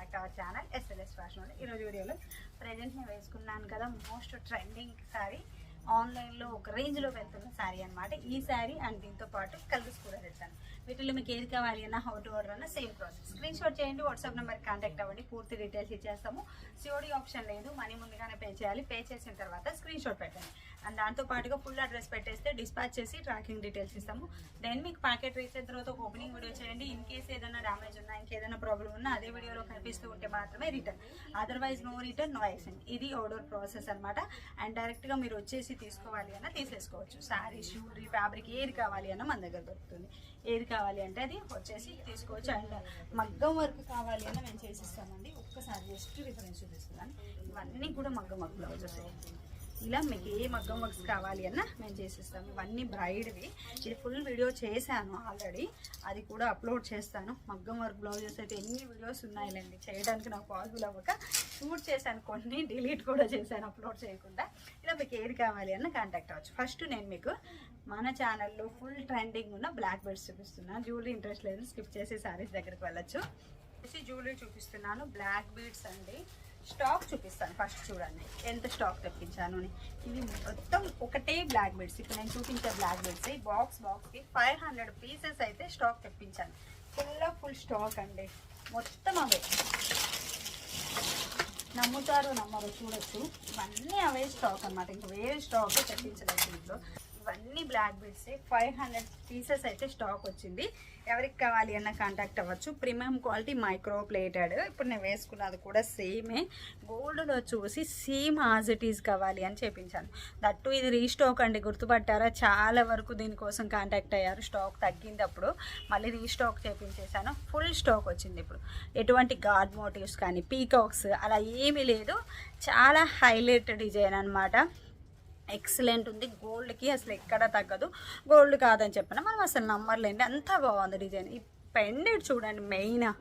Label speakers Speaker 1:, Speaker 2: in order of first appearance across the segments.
Speaker 1: Back to our channel SLS fashion ఈరోజు వీడియోలో present నేను వేసుకున్నాను కదా మోస్ట్ ట్రెండింగ్ శారీ ఆన్లైన్లో ఒక రేంజ్లో వెళ్తున్న శారీ అనమాట ఈ శారీ అండ్ దీంతో పాటు కలర్స్ కూడా తెచ్చాను. వీటిలో మీకు ఏది కావాలి అన్న హౌ టు ఆర్డర్ అన్న సేమ్ ప్రాసెస్ స్క్రీన్ షాట్ చేయండి వాట్సాప్ నెంబర్కి కాంటాక్ట్ అవ్వండి పూర్తి డీటెయిల్స్ ఇచ్చేస్తాము. సిఓడి ఆప్షన్ లేదు మనీ ముందుగానే పే చేయాలి. పే చేసిన తర్వాత స్క్రీన్ షాట్ పెట్టండి. అండ్ దాంతో పాటుగా ఫుల్ అడ్రస్ పెట్టేస్తే డిస్పాచ్ చేసి ట్రాకింగ్ డీటెయిల్స్ ఇస్తాము. దెన్ మీకు ప్యాకెట్ రీచ్ అయిన తర్వాత ఒక ఓపెనింగ్ వీడియో చేయండి. ఇన్ కేస్ ఏదైనా డ్యామేజ్ ఉన్నా ఇంకేదైనా ప్రాబ్లం ఉన్నా అదే వీడియోలో కనిపిస్తూ ఉంటే మాత్రమే return otherwise no return no exchange ఇది ఆర్డర్ ప్రాసెస్ అనమాట అండ్ డైరెక్ట్గా మీరు వచ్చేసి తీసుకోవాలి అన్న తీసేసుకోవచ్చు. శారీ షూరీ ఫ్యాబ్రిక్ ఏది కావాలి అన్న మన దగ్గర దొరుకుతుంది. ఏది కావాలి అంటే అది వచ్చేసి తీసుకోవచ్చు. అండ్ మగ్గం వర్క్ కావాలి అన్న మేము చేసిస్తామండి ఒక్కసారి జస్ట్ రిఫరెన్స్ చూపిస్తున్నాను. ఇవన్నీ కూడా మగ్గం వర్క్ బ్లౌజెస్ ఇలా మీకు ఏ మగ్గం వర్క్స్ కావాలి అన్న మేము చేసిస్తాము ఇవన్నీ బ్రైడ్వి. ఇది ఫుల్ వీడియో చేశాను ఆల్రెడీ అది కూడా అప్లోడ్ చేస్తాను. మగ్గం వర్క్ బ్లౌజెస్ అయితే ఎన్ని వీడియోస్ ఉన్నాయిలేండి. చేయడానికి నాకు పాసిబుల్ అవ్వక షూట్ చేశాను. కొన్ని డిలీట్ కూడా చేశాను అప్లోడ్ చేయకుండా. ఇలా మీకు ఏది కావాలి అన్న కాంటాక్ట్ అవ్వచ్చు. ఫస్ట్ నేను మీకు మన ఛానల్లో ఫుల్ ట్రెండింగ్ ఉన్న బ్లాక్ బెడ్స్ చూపిస్తున్నాను జ్యువెలరీ ఇంట్రెస్ట్ లేదు స్కిప్ చేసి సారీస్ దగ్గరికి వెళ్ళచ్చు. జ్యువెలరీ చూపిస్తున్నాను. బ్లాక్ బీడ్స్ అండి. స్టాక్ చూపిస్తాను ఫస్ట్ చూడండి. ఎంత స్టాక్ తెప్పించాను అని. ఇది మొత్తం ఒకటే బ్లాక్ బెడ్స్. ఇప్పుడు నేను చూపించే బ్లాక్ బెడ్స్ ఈ బాక్స్ బాక్స్కి ఫైవ్ హండ్రెడ్ పీసెస్ అయితే స్టాక్ తెప్పించాను. ఫుల్ ఫుల్ స్టాక్ అండి. మొత్తం అవే. నమ్ముతారో నమ్మరు చూడొచ్చు. ఇవన్నీ అవే స్టాక్ అన్నమాట. ఇంక వేరే స్టాక్ తెప్పించలేదు దీంట్లో అన్ని black beads five hundred pieces అయితే స్టాక్ వచ్చింది. ఎవరికి కావాలి అన్న కాంటాక్ట్ అవ్వచ్చు. ప్రీమియం క్వాలిటీ మైక్రో ప్లేటెడ్ ఇప్పుడు నేను వేసుకున్నది కూడా సేమే గోల్డ్లో చూసి సేమ్ యాజ్ ఇట్ ఈజ్ కావాలి అని చెప్పించాను. దట్టు ఇది రీస్టాక్ అండి. గుర్తుపట్టారా? చాలా వరకు దీనికోసం కాంటాక్ట్ అయ్యారు. స్టాక్ తగ్గింది అప్పుడు మళ్ళీ రీస్టాక్ చేపించేశాను. ఫుల్ స్టాక్ వచ్చింది ఇప్పుడు. ఎటువంటి గాడ్ మోటివ్స్ కానీ పీకాక్స్ అలా ఏమీ లేదు. చాలా హైలైట్ డిజైన్ అనమాట ఎక్సలెంట్ ఉంది. గోల్డ్కి అసలు ఎక్కడ తగ్గదు. గోల్డ్ కాదని చెప్పిన మనం అసలు నమ్మర్లేండి. అంత బాగుంది డిజైన్. ఈ పెండెడ్ చూడండి మెయిన్.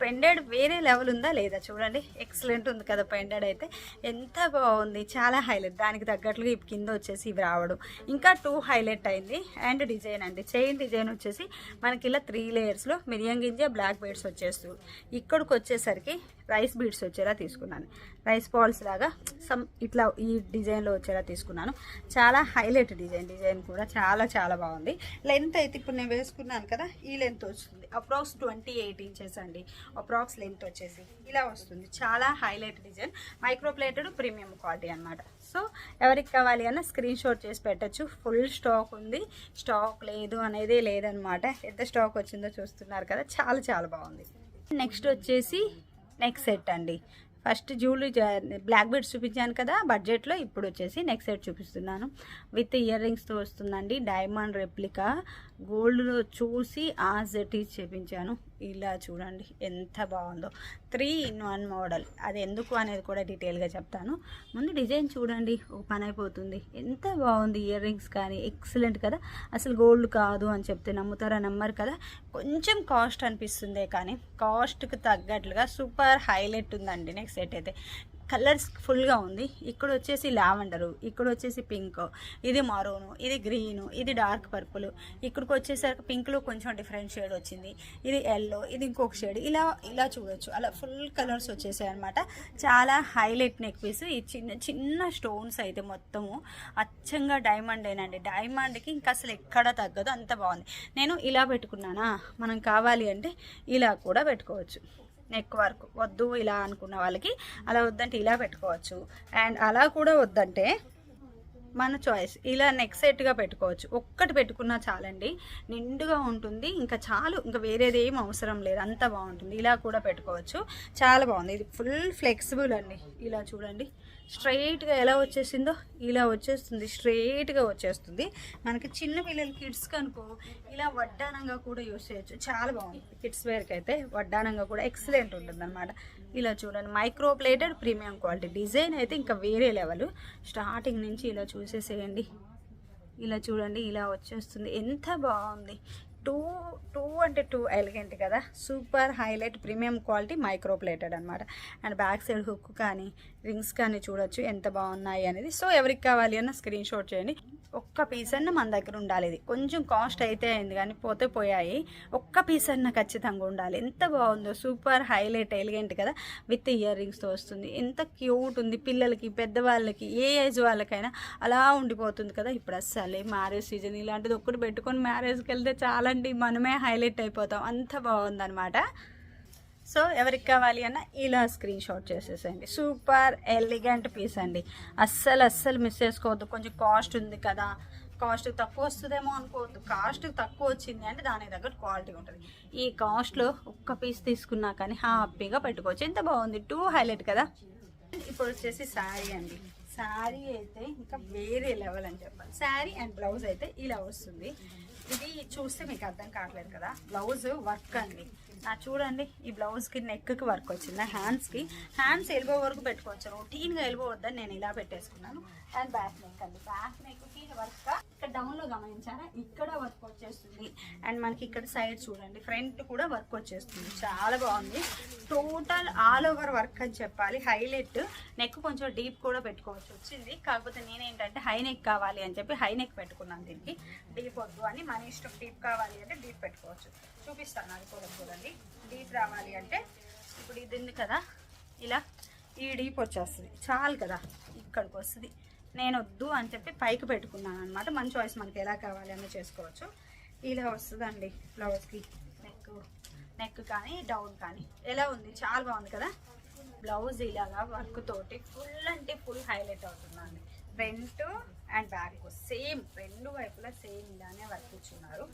Speaker 1: పెండెడ్ వేరే లెవెల్ ఉందా లేదా చూడండి. ఎక్సలెంట్ ఉంది కదా పెండెడ్ అయితే. ఎంత బాగుంది. చాలా హైలైట్. దానికి తగ్గట్లుగా ఇవి కింద వచ్చేసి ఇవి రావడం. ఇంకా టూ హైలైట్ అయింది. అండ్ డిజైన్ అండి. చైన్ డిజైన్ వచ్చేసి మనకి ఇలా త్రీ లేయర్స్లో మిరియం గింజ బ్లాక్ బెడ్స్ వచ్చేస్తూ ఇక్కడికి వచ్చేసరికి రైస్ బీడ్స్ వచ్చేలా తీసుకున్నాను. రైస్ బాల్స్ లాగా సమ్ ఇట్లా ఈ డిజైన్లో వచ్చేలా తీసుకున్నాను. చాలా హైలైట్ డిజైన్ డిజైన్ కూడా చాలా చాలా బాగుంది. లెంత్ అయితే ఇప్పుడు నేను వేసుకున్నాను కదా ఈ లెంత్ వస్తుంది. అప్రాక్స్ ట్వంటీ ఎయిట్ ఇంచెస్ అండి. అప్రాక్స్ లెంత్ వచ్చేసి ఇలా వస్తుంది. చాలా highlight design micro plated premium quality అనమాట సో ఎవరికి కావాలి అన్న స్క్రీన్ షాట్ చేసి పెట్టచ్చు. ఫుల్ స్టాక్ ఉంది. స్టాక్ లేదు అనేది లేదనమాట ఎంత స్టాక్ వచ్చిందో చూస్తున్నారు కదా చాలా చాలా బాగుంది. నెక్స్ట్ వచ్చేసి నెక్ సెట్ అండి. ఫస్ట్ జ్యువెలరీ బ్లాక్ బెడ్స్ చూపించాను కదా బడ్జెట్లో ఇప్పుడు వచ్చేసి నెక్ సెట్ చూపిస్తున్నాను. విత్ ఇయర్ రింగ్స్తో వస్తుందండి డైమండ్ రెప్లికా. గోల్డ్లో చూసి ఆ ఈజ్ చేపించాను ఇలా చూడండి ఎంత బాగుందో. Three in one model. అది ఎందుకు అనేది కూడా డీటెయిల్గా చెప్తాను. ముందు డిజైన్ చూడండి ఒక పని అయిపోతుంది. ఎంత బాగుంది ఇయర్ రింగ్స్ కానీ ఎక్సలెంట్ కదా. అసలు గోల్డ్ కాదు అని చెప్తే నమ్ముతారా? నమ్మరు కదా. కొంచెం కాస్ట్ అనిపిస్తుందే కానీ కాస్ట్కి తగ్గట్లుగా సూపర్ హైలైట్ ఉందండి. నెక్స్ట్ సెట్ అయితే. కలర్స్ ఫుల్గా ఉంది. ఇక్కడ వచ్చేసి లావెండరు ఇక్కడ వచ్చేసి పింక్ ఇది మరూను ఇది గ్రీను ఇది డార్క్ పర్పుల్. ఇక్కడికి వచ్చేసరికి పింక్లో కొంచెం డిఫరెంట్ షేడ్ వచ్చింది ఇది ఎల్లో ఇది ఇంకొక షేడ్. ఇలా ఇలా చూడొచ్చు. అలా ఫుల్ కలర్స్ వచ్చేసాయి అనమాట చాలా హైలైట్ నెక్ పీస్. ఈ చిన్న చిన్న స్టోన్స్ అయితే మొత్తము అచ్చంగా డైమండ్ ఏనండి. డైమండ్కి ఇంకా అసలు ఎక్కడ తగ్గదు. అంత బాగుంది. నేను ఇలా పెట్టుకున్నానా? మనం కావాలి అంటే ఇలా కూడా పెట్టుకోవచ్చు. నెక్ వర్క్ వద్దు ఇలా అనుకున్న వాళ్ళకి అలా వద్దంటే ఇలా పెట్టుకోవచ్చు. అండ్ అలా కూడా వద్దంటే మన చాయిస్ ఇలా నెక్ సెట్గా పెట్టుకోవచ్చు. ఒక్కటి పెట్టుకున్నా చాలండి. నిండుగా ఉంటుంది. ఇంకా చాలు. ఇంకా వేరేది ఏం అవసరం లేదు. అంత బాగుంటుంది. ఇలా కూడా పెట్టుకోవచ్చు. చాలా బాగుంది. ఇది ఫుల్ ఫ్లెక్సిబుల్ అండి. ఇలా చూడండి. స్ట్రైట్గా ఎలా వచ్చేసిందో ఇలా వచ్చేస్తుంది స్ట్రైట్గా వచ్చేస్తుంది. మనకి చిన్న పిల్లల కిడ్స్ కనుకో ఇలా వడ్డానంగా కూడా యూస్ చేయొచ్చు. చాలా బాగుంది. కిడ్స్ వేర్కి అయితే వడ్డానంగా కూడా ఎక్సలెంట్ ఉంటుంది అనమాట ఇలా చూడండి micro plated premium quality. Design అయితే ఇంకా వేరే లెవెల్. స్టార్టింగ్ నుంచి ఇలా చూసేసేయండి. ఇలా చూడండి ఇలా వచ్చేస్తుంది. ఎంత బాగుంది. టూ టూ అంటే టూ ఎలిగెంట్ కదా. Super highlight premium quality micro plated అనమాట అండ్ బ్యాక్ సైడ్ హుక్ కానీ రింగ్స్ కానీ చూడొచ్చు ఎంత బాగున్నాయి అనేది. సో ఎవరికి కావాలి అన్న స్క్రీన్ షాట్ చేయండి. ఒక్క పీస్ అన్న మన దగ్గర ఉండాలి ఇది. కొంచెం కాస్ట్ అయితే అయింది కానీ పోతే పోయాయి. ఒక్క పీస్ అన్న ఖచ్చితంగా ఉండాలి. ఎంత బాగుందో సూపర్ హైలైట్ ఎలిగెంట్ కదా. విత్ ఇయర్ రింగ్స్తో వస్తుంది. ఎంత క్యూట్ ఉంది పిల్లలకి పెద్దవాళ్ళకి ఏ ఏజ్ వాళ్ళకైనా అలా ఉండిపోతుంది కదా. ఇప్పుడు అస్సలే మ్యారేజ్ సీజన్ ఇలాంటిది ఒక్కటి పెట్టుకొని మ్యారేజ్కి వెళ్తే చాలండి. మనమే హైలైట్ అయిపోతాం. అంత బాగుందన్నమాట. సో ఎవరికి కావాలి అన్న ఇలా స్క్రీన్ షాట్ చేసేసేయండి. సూపర్ ఎలిగెంట్ పీస్ అండి. అస్సలు అస్సలు మిస్ చేసుకోవద్దు. కొంచెం కాస్ట్ ఉంది కదా. కాస్ట్ తక్కువ వస్తుందేమో అనుకోవద్దు. కాస్ట్ తక్కువ వచ్చింది అంటే దానికి తగ్గట్టు క్వాలిటీ ఉంటుంది. ఈ కాస్ట్లో ఒక్క పీస్ తీసుకున్నా కానీ హ్యాపీగా పెట్టుకోవచ్చు. ఎంత బాగుంది? టూ హైలైట్ కదా. ఇప్పుడు వచ్చేసి శారీ అండి. శారీ అయితే ఇంకా వేరే లెవెల్ అని చెప్పాలి. శారీ అండ్ బ్లౌజ్ అయితే ఇలా వస్తుంది. ఇది చూస్తే మీకు అర్థం కావట్లేదు కదా. బ్లౌజ్ వర్క్ అండి. నా చూడండి ఈ బ్లౌజ్కి నెక్కి వర్క్ వచ్చింది? హ్యాండ్స్కి హ్యాండ్స్ ఎల్బో వరకు పెట్టుకోవచ్చు. రొటీన్గా ఎల్బో వద్దని నేను ఇలా పెట్టేసుకున్నాను. అండ్ బ్యాక్ నెక్ అండి. బ్యాక్ నెక్కి వర్క్ ఇక్కడ డౌన్లో గమనించారా? ఇక్కడ వర్క్ వచ్చేస్తుంది. అండ్ మనకి ఇక్కడ సైడ్ చూడండి. ఫ్రంట్ కూడా వర్క్ వచ్చేస్తుంది. చాలా బాగుంది. టోటల్ ఆల్ ఓవర్ వర్క్ అని చెప్పాలి. హైలైట్ నెక్ కొంచెం డీప్ కూడా పెట్టుకోవచ్చు. వచ్చింది. కాకపోతే నేనేంటంటే హై నెక్ కావాలి అని చెప్పి హై నెక్ పెట్టుకున్నాను దీనికి. డీప్ వద్దు అని మన ఇష్టం డీప్ కావాలి అంటే డీప్ పెట్టుకోవచ్చు. చూపిస్తాను అది కూడా చూడండి. డీప్ రావాలి అంటే ఇప్పుడు ఇది ఉంది కదా ఇలా ఈ డీప్ వచ్చేస్తుంది. చాలు కదా ఇక్కడికి వస్తుంది. నేను వద్దు అని చెప్పి పైకి పెట్టుకున్నాను అనమాట మన చాయిస్ మనకి ఎలా కావాలి అని చేసుకోవచ్చు. ఇలా వస్తుందండి బ్లౌజ్కి. నెక్ నెక్ కానీ డౌన్ కానీ. ఎలా ఉంది? చాలా బాగుంది కదా. బ్లౌజ్ ఇలాగా వర్క్ తోటి ఫుల్ అంటే ఫుల్ హైలైట్ అవుతుందండి. Front and back. సేమ్ రెండు వైపులా సేమ్ ఇలానే వర్క్ ఇచ్చున్నారు.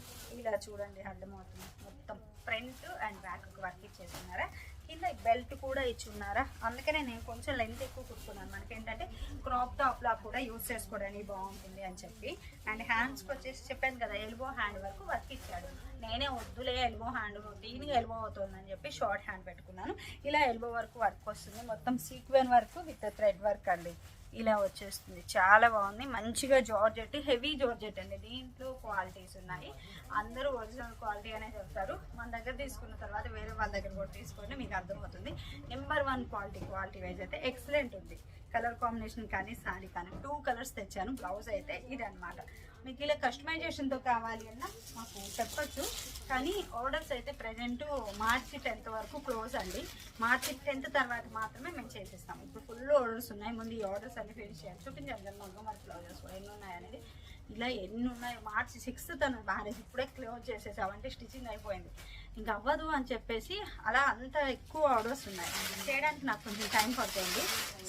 Speaker 1: ఇలా చూడండి అర్థమవుతుంది. మొత్తం ఫ్రంట్ అండ్ బ్యాక్ వర్క్ ఇచ్చేస్తున్నారా? కింద బెల్ట్ కూడా ఇచ్చున్నారా? అందుకనే నేను కొంచెం లెంత్ ఎక్కువ కుట్టుకున్నాను. మనకి ఏంటంటే క్రాప్ టాప్లా కూడా యూజ్ చేసుకోవడానికి బాగుంటుంది అని చెప్పి. అండ్ హ్యాండ్స్కి వచ్చేసి చెప్పాను కదా ఎల్బో హ్యాండ్ వరకు వర్క్ ఇచ్చాడు. నేనే వద్దులే ఎల్బో హ్యాండ్ దీనికి ఎల్బో అవుతుందని చెప్పి షార్ట్ హ్యాండ్ పెట్టుకున్నాను. ఇలా ఎల్బో వరకు వర్క్ వస్తుంది. మొత్తం sequin work with thread work అండి. ఇలా వచ్చేస్తుంది. చాలా బాగుంది. మంచిగా జార్జెట్ హెవీ జార్జెట్ అండి. దీంట్లో క్వాలిటీస్ ఉన్నాయి. అందరూ ఒరిజినల్ క్వాలిటీ అనే చెప్తారు. మన దగ్గర తీసుకున్న తర్వాత వేరే వాళ్ళ దగ్గర కూడా తీసుకొని మీకు అర్థమవుతుంది. Number one quality quality wise అయితే ఎక్సలెంట్ ఉంది. కలర్ కాంబినేషన్ కానీ సారీ కానీ టూ కలర్స్ తెచ్చాను బ్లౌజ్ అయితే ఇది అనమాట మీకు ఇలా కస్టమైజేషన్తో కావాలి అన్న మాకు చెప్పచ్చు కానీ ఆర్డర్స్ అయితే ప్రజెంట్ మార్చి టెన్త్ వరకు క్లోజ్ అండి. మార్చి టెన్త్ తర్వాత మాత్రమే మేము చేసేస్తాం. ఇప్పుడు ఫుల్ ఆర్డర్స్ ఉన్నాయి. ముందు ఈ ఆర్డర్స్ అన్ని ఫినిష్ చేయాలి. చూపించాను కదా మగ్గ మరి బ్లౌజెస్ ఎన్ని ఉన్నాయనేది ఇలా ఎన్ని ఉన్నాయి? మార్చి సిక్స్త్ తను మ్యారేజ్ ఇప్పుడే క్లోజ్ చేసేసామంటే స్టిచ్చింగ్ అయిపోయింది. ఇంకా అవ్వదు అని చెప్పేసి అలా అంత ఎక్కువ ఆర్డర్స్ ఉన్నాయి. చేయడానికి నాకు కొంచెం టైం పడుతుంది.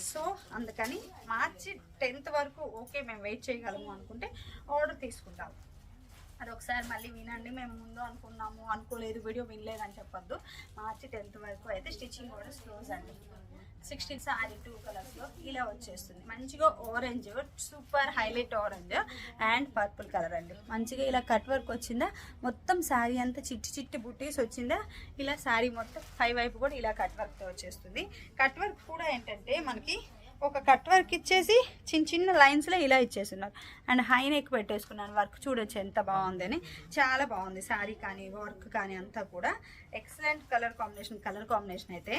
Speaker 1: సో అందుకని మార్చి టెన్త్ వరకు ఓకే మేము వెయిట్ చేయగలము అనుకుంటే ఆర్డర్ తీసుకుంటాము. అది ఒకసారి మళ్ళీ వినండి మేము ముందు అనుకున్నాము అనుకోలేదు వీడియో వినలేదని చెప్పొద్దు. మార్చి టెన్త్ వరకు అయితే స్టిచ్చింగ్ కూడా క్లోజ్ అండి. సిక్స్టీన్ సారీ టూ కలర్స్లో ఇలా వచ్చేస్తుంది. మంచిగా orange super highlight orange and purple colour అండి. మంచిగా ఇలా కట్ వర్క్ వచ్చిందా మొత్తం శారీ అంతా చిట్టి చిట్టి బుట్టీస్ వచ్చిందా ఇలా శారీ మొత్తం పై వైపు కూడా ఇలా కట్ వర్క్తో వచ్చేస్తుంది. కట్ వర్క్ కూడా ఏంటంటే మనకి ఒక కట్ వర్క్ ఇచ్చేసి చిన్న చిన్న లైన్స్లో ఇలా ఇచ్చేస్తున్నారు. అండ్ హై నెక్ పెట్టేసుకున్నాను. వర్క్ చూడొచ్చు ఎంత బాగుందని. చాలా బాగుంది. శారీ కానీ వర్క్ కానీ అంతా కూడా. Excellent colour combination colour combination అయితే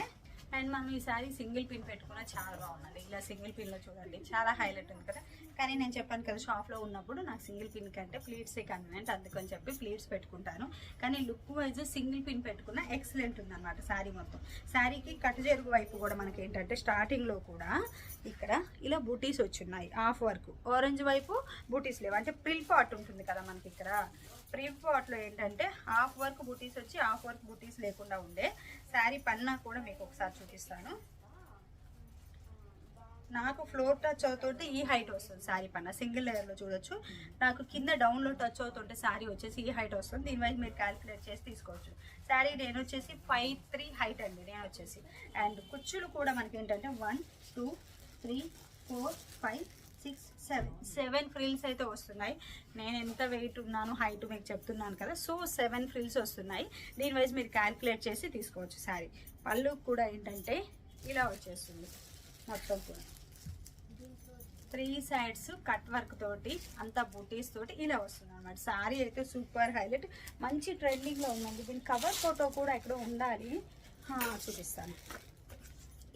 Speaker 1: అండ్ మనం ఈసారి సారీ సింగిల్ పిన్ పెట్టుకున్నా చాలా బాగుందండి. ఇలా సింగిల్ పిన్లో చూడండి చాలా హైలైట్ ఉంది కదా. కానీ నేను చెప్పాను కదా షాప్లో ఉన్నప్పుడు నాకు సింగిల్ పిన్ కంటే ప్లీట్సే కన్వీనియంట్ అందుకని చెప్పి ప్లీట్స్ పెట్టుకుంటాను. కానీ లుక్ వైజ్ సింగిల్ పిన్ పెట్టుకున్న ఎక్సలెంట్ ఉందన్నమాట శారీ మొత్తం. శారీకి కట్ జరుగు వైపు కూడా మనకి ఏంటంటే స్టార్టింగ్లో కూడా ఇక్కడ ఇలా బూటీస్ వచ్చున్నాయి హాఫ్ వర్క్ ఆరెంజ్ వైపు బూటీస్ లేవు. అంటే ప్రిల్ పార్ట్ ఉంటుంది కదా మనకి ఇక్కడ. ప్రిల్ పార్ట్లో ఏంటంటే హాఫ్ వర్క్ బూటీస్ వచ్చి హాఫ్ వర్క్ బూటీస్ లేకుండా ఉండే. శారీ పన్నా కూడా మీకు ఒకసారి చూపిస్తాను. నాకు ఫ్లోర్ టచ్ అవుతుంటే ఈ హైట్ వస్తుంది శారీ పన్న. సింగిల్ లేయర్లో చూడొచ్చు. నాకు కింద డౌన్లో టచ్ అవుతుంటే శారీ వచ్చేసి ఈ హైట్ వస్తుంది. దీని వైపు మీరు క్యాలిక్యులేట్ చేసి తీసుకోవచ్చు. శారీ నేను వచ్చేసి ఫైవ్ త్రీ హైట్ అండి. నేను వచ్చేసి. అండ్ కుచ్చులు కూడా మనకి ఏంటంటే one two three four five six seven. Seven frills అయితే వస్తున్నాయి. నేను ఎంత వెయిట్ ఉన్నాను హైట్ మీకు చెప్తున్నాను కదా. సో సెవెన్ ఫ్రిల్స్ వస్తున్నాయి. దీని వైజ్ మీరు క్యాలిక్యులేట్ చేసి తీసుకోవచ్చు శారీ పళ్ళు కూడా ఏంటంటే ఇలా వచ్చేస్తుంది. మొత్తం కూడా. త్రీ సైడ్స్ కట్ వర్క్ తోటి అంతా బూటీస్ తోటి ఇలా వస్తుంది అనమాట శారీ అయితే సూపర్ హైలైట్ మంచి ట్రెండింగ్లో ఉందండి. దీని కవర్ ఫోటో కూడా ఇక్కడ ఉండాలి. చూపిస్తాను.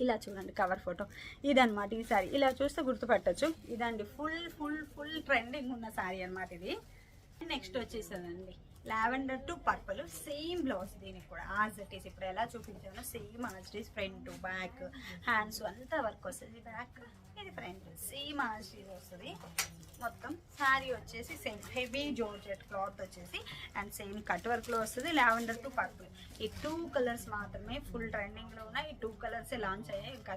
Speaker 1: ఇలా చూడండి కవర్ ఫోటో. ఇదనమాట ఈ సారీ. ఇలా చూస్తే గుర్తుపట్టచ్చు. ఇదండి ఫుల్ ఫుల్ ఫుల్ ట్రెండింగ్ ఉన్న సారీ అనమాట ఇది. నెక్స్ట్ వచ్చేసండి lavender to purple same blouse దీనికి కూడా. ఆజ్ ఇట్ ఈస్ ఇప్పుడు ఎలా చూపించానో same as it is front back hands అంతా వర్క్ వస్తుంది. బ్యాక్ ఇది ఫ్రంట్ సేమ్ ఆజ్ ఇట్ వస్తుంది. మొత్తం శారీ వచ్చేసి సేమ్ హెవీ జోర్జెట్ క్లాత్ వచ్చేసి అండ్ సేమ్ కట్ వర్క్లో వస్తుంది. లావెండర్ టు పర్పుల్ ఈ టూ కలర్స్ మాత్రమే ఫుల్ ట్రెండింగ్లో ఉన్నాయి. ఈ టూ కలర్సే లాంచ్ అయ్యాయి. ఇంకా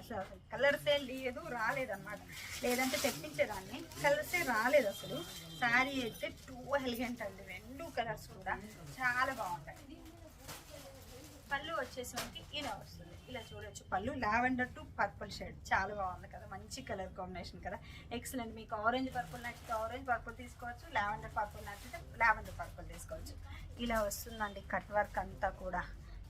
Speaker 1: కలర్సే లేదు రాలేదన్నమాట. లేదంటే తెప్పించేదాన్ని. కలర్సే రాలేదు అసలు. శారీ అయితే టూ ఎలిగెంట్ అండి. రెండు బ్లూ కలర్స్ కూడా చాలా బాగుంటాయి. పళ్ళు వచ్చేసరికి ఇలా వస్తుంది. ఇలా చూడొచ్చు. పళ్ళు లావెండర్ టు పర్పుల్ షేడ్. చాలా బాగుంది కదా. మంచి కలర్ కాంబినేషన్ కదా. ఎక్సలెంట్. మీకు ఆరెంజ్ పర్పుల్ నచ్చితే ఆరెంజ్ పర్పుల్ తీసుకోవచ్చు. లావెండర్ పర్పుల్ నచ్చితే లావెండర్ పర్పుల్ తీసుకోవచ్చు. ఇలా వస్తుందండి కట్ వర్క్ అంతా కూడా.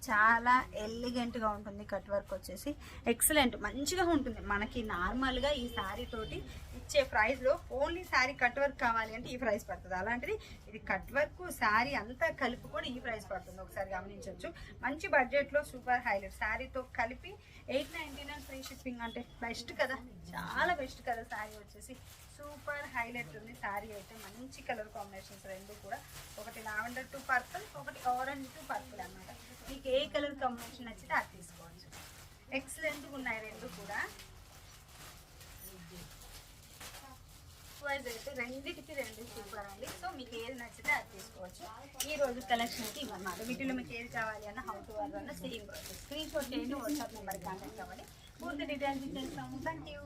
Speaker 1: చాలా ఎలిగెంట్గా ఉంటుంది కట్ వర్క్ వచ్చేసి. ఎక్సలెంట్ మంచిగా ఉంటుంది. మనకి నార్మల్గా ఈ శారీ తోటి ఇచ్చే ప్రైస్లో ఓన్లీ శారీ కట్ వర్క్ కావాలి అంటే ఈ ప్రైస్ పడుతుంది. అలాంటిది ఇది కట్ వర్క్ శారీ అంతా కలిపి కూడా ఈ ప్రైస్ పడుతుంది. ఒకసారి గమనించవచ్చు మంచి బడ్జెట్లో సూపర్ హైలైట్ శారీతో కలిపి eight ninety nine free shipping అంటే బెస్ట్ కదా. చాలా బెస్ట్ కదా శారీ వచ్చేసి. సూపర్ హైలైట్ ఉంది. శారీ అయితే మంచి కలర్ కాంబినేషన్స్ రెండు కూడా. ఒకటి లావెండర్ టు పర్పుల్ ఒకటి ఆరెంజ్ టు పర్పుల్ అన్నమాట. మీకు ఏ కలర్ కాంబినేషన్ నచ్చితే అది తీసుకోవచ్చు. ఎక్సలెంట్గా ఉన్నాయి రెండు కూడా. వైజ్ అయితే రెండింటికి రెండు సూపర్ అండి. సో మీకు ఏది నచ్చితే అది తీసుకోవచ్చు. ఈ రోజు కలెక్షన్ అయితే ఇవన్నమాట వీటిలో మీకు ఏది కావాలి అన్న హౌ టు వాళ్ళు అన్న సేమ్ స్క్రీన్ షాట్ చేయండి వాట్సాప్ నెంబర్ కాంటాక్ట్ అవ్వండి. పూర్తి డీటెయిల్స్ ఇచ్చేస్తాము థ్యాంక్ యూ